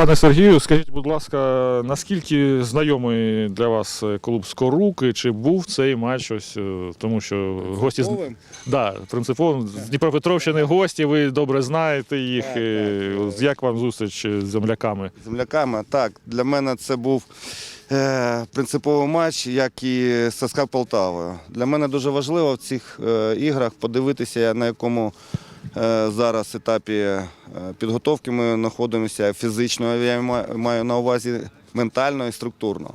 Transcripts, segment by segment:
Пане Сергію, скажіть, будь ласка, наскільки знайомий для вас е, клуб Скоруки? Чи був цей матч ось, е, тому що гості з да, принципово з Дніпропетровщини гості, ви добре знаєте їх. Так, е, так. Як вам зустріч з земляками? земляками. Так, для мене це був принциповий матч, як і з СК Полтавою. Для мене дуже важливо в цих іграх подивитися, на якому зараз етапі е, підготовки ми знаходимося фізично, я маю на увазі ментально і структурно.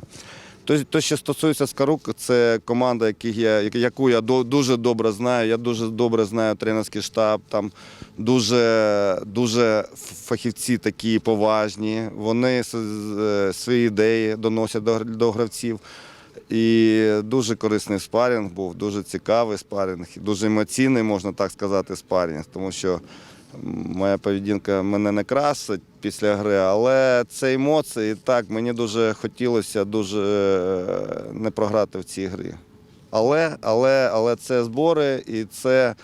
То, що стосується Скарук, це команда, я, яку я дуже добре знаю. Я дуже добре знаю тренерський штаб. Там дуже, дуже фахівці такі поважні. Вони свої ідеї доносять до, до гравців. І дуже корисний спарінг був, дуже цікавий спарінг, дуже емоційний, можна так сказати, спарінг, тому що моя поведінка мене не красить після гри, але це емоції. Так, мені дуже хотілося дуже е, не програти в цій грі. Але, але, але це збори і це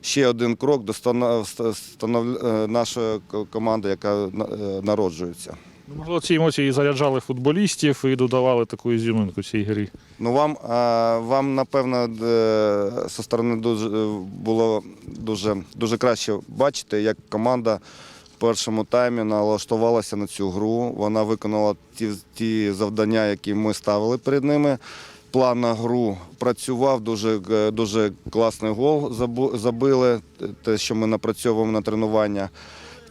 ще один крок до станов, станов, е, нашої команди, яка е, народжується. Ну, Можливо, ці емоції заряджали футболістів і додавали таку ізюминку цій грі. Ну вам, а, вам напевно, е, зі сторони дуже е, було дуже, дуже краще бачити, як команда в першому таймі налаштувалася на цю гру. Вона виконала ті, ті завдання, які ми ставили перед ними. План на гру працював, дуже, е, дуже класний гол забу- забили, те, що ми напрацьовуємо на тренування.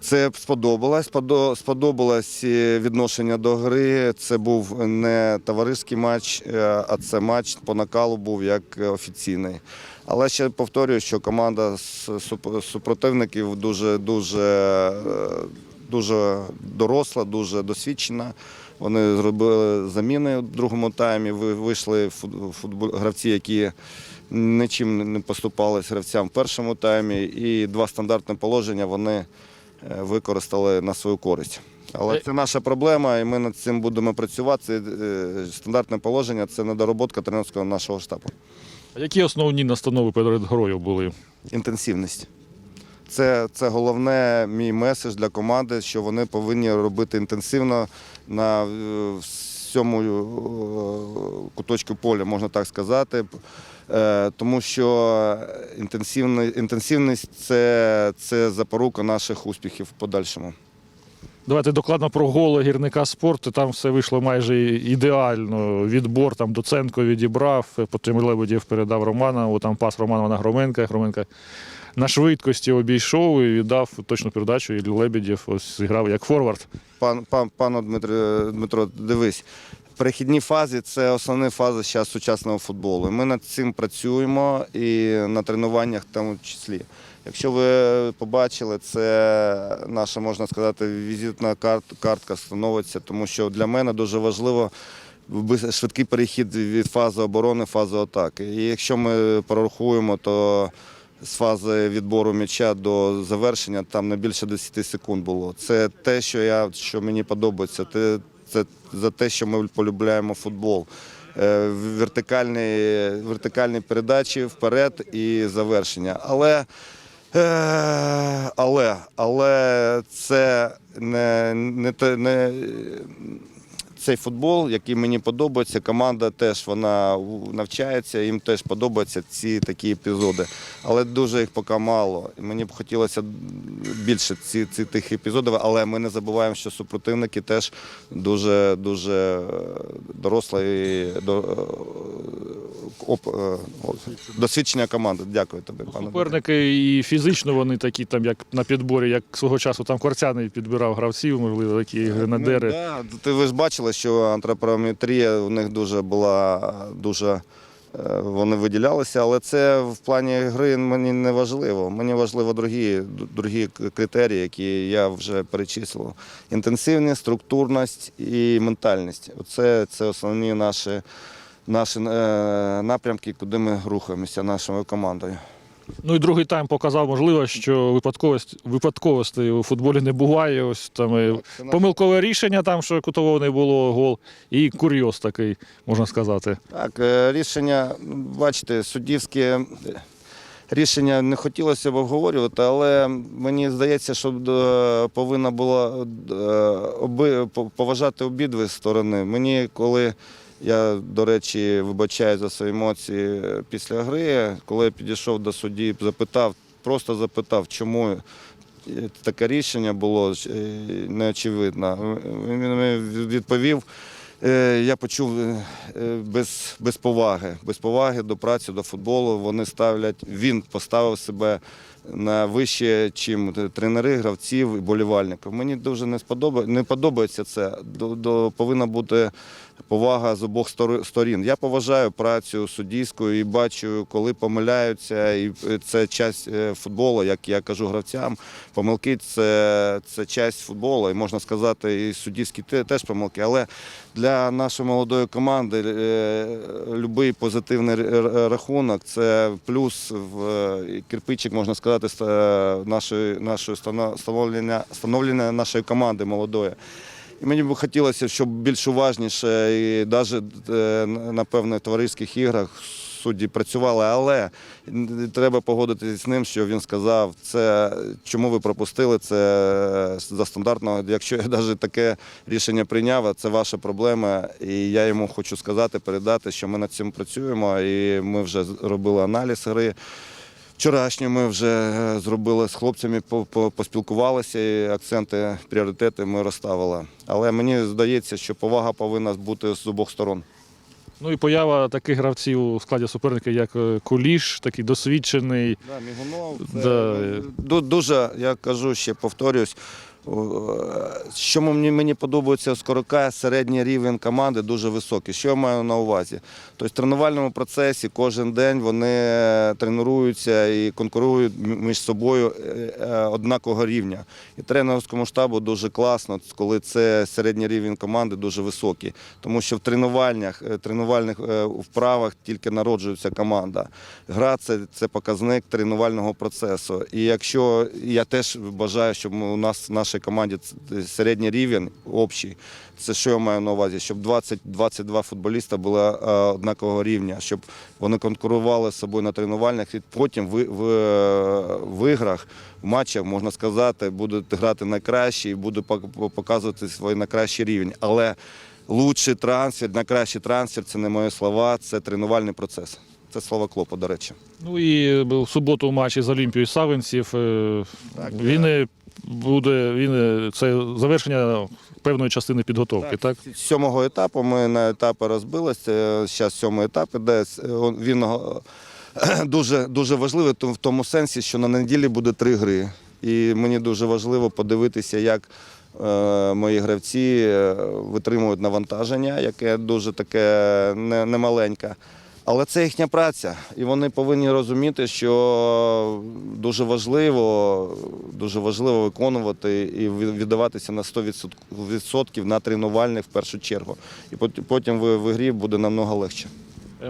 Це сподобалось. Сподобалось е, відношення до гри. Це був не товариський матч, е, а це матч по накалу був як офіційний. Але ще повторюю, що команда супротивників дуже, дуже, е, дуже доросла, дуже досвідчена. Вони зробили заміни в другому таймі. ви- Вийшли футбол, гравці, які нічим не поступались гравцям в першому таймі. І два стандартні положення вони використали на свою користь. Але Е- це наша проблема, і ми над цим будемо працювати. Це, е, Стандартне положення це недороботка тренерського нашого штабу. А які основні настанови перед грою були? Інтенсивність. Це, це головне мій меседж для команди, що вони повинні робити інтенсивно на е, всьому е, куточку поля, можна так сказати. Е, Тому що інтенсивність це, це запорука наших успіхів в подальшому. Давайте докладно про голи гірника спорту. Там все вийшло майже ідеально. Відбор там Доценко відібрав, потім Лебедєв передав Романову, там пас Романова на Громенка. Громенка на швидкості обійшов і віддав точну передачу. І Лебедєв ось зіграв як форвард. Пан, пан, пане Дмитро, Дмитро, дивись. Перехідні фази це основні фази зараз сучасного футболу. Ми над цим працюємо і на тренуваннях в тому числі. Якщо ви побачили, це наша, можна сказати, візитна картка становиться, тому що для мене дуже важливо швидкий перехід від фази оборони в фазу атаки. І якщо ми порахуємо, то з фази відбору м'яча до завершення там не більше 10 секунд було. Це те, що я що мені подобається. Це, це за те, що ми полюбляємо футбол. Е, Вертикальні, вертикальні передачі вперед і завершення. Але, е, але, але це не, не, не цей футбол, який мені подобається. Команда теж вона навчається, їм теж подобаються ці такі епізоди. Але дуже їх поки мало. Мені б хотілося більше ці, ці тих епізодів, але ми не забуваємо, що супротивники теж дуже дуже е, доросла і оп, е, досвідчення команди. Дякую тобі, пане. Суперники і фізично вони такі, там як на підборі, як свого часу там Кварцяний підбирав гравців, можливо, такі гренадери. Ну, да. Ти ви ж бачили, що антропометрія у них дуже була дуже. е, Вони виділялися, але це в плані гри мені не важливо. Мені важливо другі, другі критерії, які я вже перечислив. Інтенсивність, структурність і ментальність. Оце це основні наші, наші е, напрямки, куди ми рухаємося нашою командою. Ну і другий тайм показав, можливо, що випадковість, випадковостей у футболі не буває. Ось там і помилкове рішення, там, що кутового не було гол, і курйоз такий, можна сказати. Так, е, рішення, бачите, суддівське рішення не хотілося б обговорювати, але мені здається, що е, повинна була поважати обидві сторони. Мені, коли я, до речі, вибачаю за свої емоції е, після гри, коли я підійшов до судді, запитав, просто запитав, чому е, таке рішення було е, неочевидно. Він відповів. Я почув без, без поваги, без поваги до праці, до футболу. Вони ставлять, він поставив себе на вище, чим тренери, гравців і болівальників. Мені дуже не сподобає, не подобається це. До, до, повинна бути повага з обох сторін. Я поважаю працю суддійську і бачу, коли помиляються, і це часть е, футболу, як я кажу гравцям. Помилки це, це часть футболу, і можна сказати, і суддівські теж помилки. Але для нашої молодої команди е, будь-який позитивний рахунок це плюс в е, кирпичик, можна сказати, е, нашої, нашої становлення, становлення нашої команди молодої. І мені б хотілося, щоб більш уважніше і навіть напевно в товариських іграх судді працювали, але треба погодитися з ним, що він сказав, це чому ви пропустили це за стандартного. Якщо я навіть таке рішення прийняв, це ваша проблема. І я йому хочу сказати, передати, що ми над цим працюємо, і ми вже робили аналіз гри. Вчорашньо ми вже е, зробили з хлопцями, по- по- поспілкувалися, і акценти, пріоритети ми розставили. Але мені здається, що повага повинна бути з обох сторон. Ну і поява таких гравців у складі суперника, як е, Куліш, такий досвідчений. Да, Мігунов, це, Да. Дуже, я кажу, ще повторюсь. Що мені, подобається Скорока, середній рівень команди дуже високий. Що я маю на увазі? Тобто в тренувальному процесі кожен день вони тренуються і конкурують між собою е, е, однакового рівня. І тренерському штабу дуже класно, коли це середній рівень команди дуже високий. Тому що в тренувальнях, е, тренувальних е, вправах тільки народжується команда. Гра це, це показник тренувального процесу. І якщо я теж бажаю, щоб у нас в нашій команді середній рівень общий. Це що я маю на увазі? Щоб 20-22 футболіста були е, однакового рівня, щоб вони конкурували з собою на тренувальних і потім в, в, в іграх, в матчах, можна сказати, будуть грати найкраще і будуть пок- показувати свій найкращий рівень. Але лучший трансфер, найкращий трансфер це не мої слова, це тренувальний процес. Це слова Клопа, до речі. Ну і в суботу в матчі з Олімпією Савинців. е, Так, він е, буде він е, це завершення певної частини підготовки, так? З сьомого етапу ми на етапи розбилися. Зараз сьомий етап іде. Він е, дуже, дуже важливий в тому сенсі, що на неділі буде три гри. І мені дуже важливо подивитися, як е, мої гравці е, витримують навантаження, яке дуже таке не- немаленьке. Але це їхня праця, і вони повинні розуміти, що дуже важливо, дуже важливо виконувати і від- віддаватися на 100% на тренувальних в першу чергу. І пот- потім в грі буде намного легше.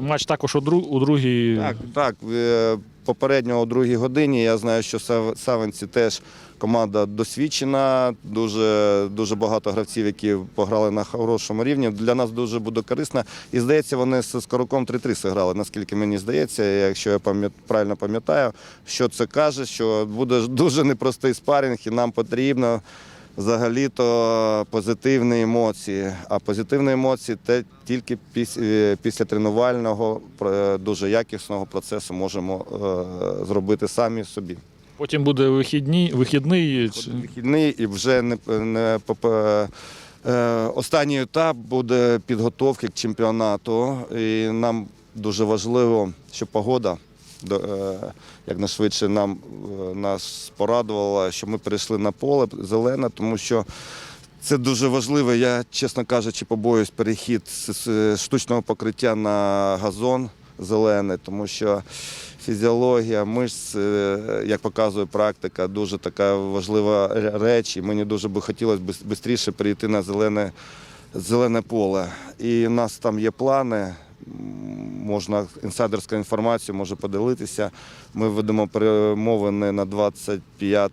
Матч також у, дру, у другій. Так, так. е, Попередньо о другій годині я знаю, що Сав- Савинці теж команда досвідчена, дуже, дуже багато гравців, які пограли на хорошому рівні. Для нас дуже буде корисно. І здається, вони з Скороком 3-3 зіграли, наскільки мені здається, якщо я правильно пам'ятаю, що це каже, що буде дуже непростий спарінг, і нам потрібно. Взагалі-то позитивні емоції. А позитивні емоції те тільки е, після тренувального дуже якісного процесу можемо е, зробити самі собі. Потім буде вихідні, вихідний. чи- Вихідний і вже не, не поп- е, останній етап буде підготовки к чемпіонату. І нам дуже важливо, щоб погода е, якнайшвидше нам е, нас порадувала, що ми перейшли на поле зелене, тому що це дуже важливо. Я, чесно кажучи, побоююсь перехід з з штучного покриття на газон зелений, тому що фізіологія мишць, е, як показує практика, дуже така важлива ре- реч. І мені дуже би хотілося швидше перейти на зелене, зелене поле. І в нас там є плани. Можна інсайдерська інформація може поділитися. Ми ведемо перемовини на 25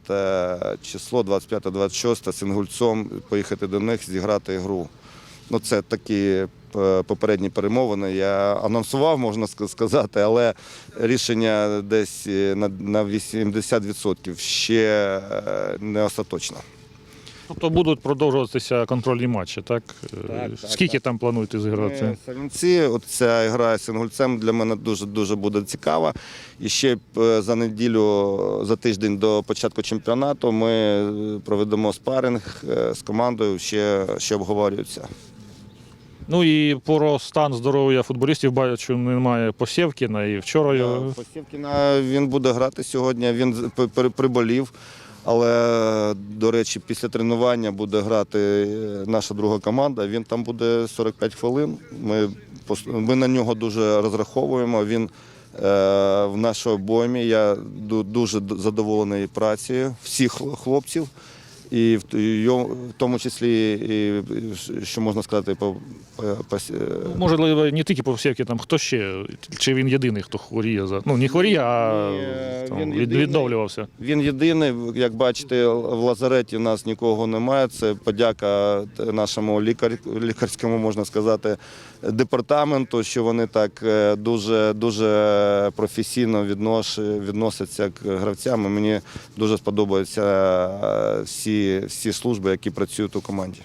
число, 25-26 з Інгульцом, поїхати до них, зіграти гру. Ну, це такі е, попередні перемовини. Я анонсував, можна сказати, але рішення десь е, на на 80% ще е, не остаточно. Тобто будуть продовжуватися контрольні матчі, так? Е, Так, так, Скільки так. там плануєте зіграти? Ми Салінці, ця гра з Інгульцем для мене дуже дуже буде цікава. І ще е, за неділю, за тиждень до початку чемпіонату ми е, проведемо спаринг з командою, ще, ще обговорюються. Ну і про стан здоров'я футболістів бачу, немає Посєвкіна і вчора його. Посівкіна він буде грати сьогодні. Він приболів. Але, до речі, після тренування буде грати е, наша друга команда. Він там буде 45 хвилин. Ми, ми на нього дуже розраховуємо. Він е, в нашій обоймі. Я дуже задоволений працею всіх хлопців. І в, в тому числі, і, що можна сказати, по, по, по, е, Можливо, не тільки Посєвкін, там хто ще? Чи він єдиний, хто хворіє за. Ну, не хворіє, а там, він єдиний. відновлювався. Він єдиний, як бачите, в лазареті в нас нікого немає. Це подяка нашому лікар, лікарському, можна сказати, департаменту, що вони так е, дуже, дуже професійно відносяться к гравцям. І мені дуже сподобаються е, всі, служби, які працюють у команді.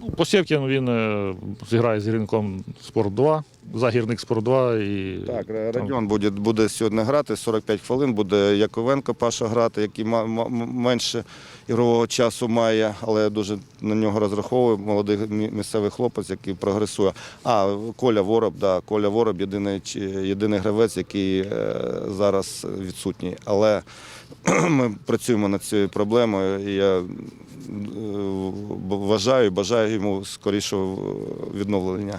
Ну, Посєвкін він е, зіграє з Грінком Спорт 2, загірник Спорт 2 і Так, Радіон буде, буде сьогодні грати 45 хвилин. Буде Яковенко Паша грати, який менше ігрового часу має, але я дуже на нього розраховую. Молодий місцевий хлопець, який прогресує. А Коля Вороб, да, Коля Вороб єдиний, єдиний гравець, який е, зараз відсутній. Але ми працюємо над цією проблемою. І я е, вважаю, бажаю йому скорішого відновлення.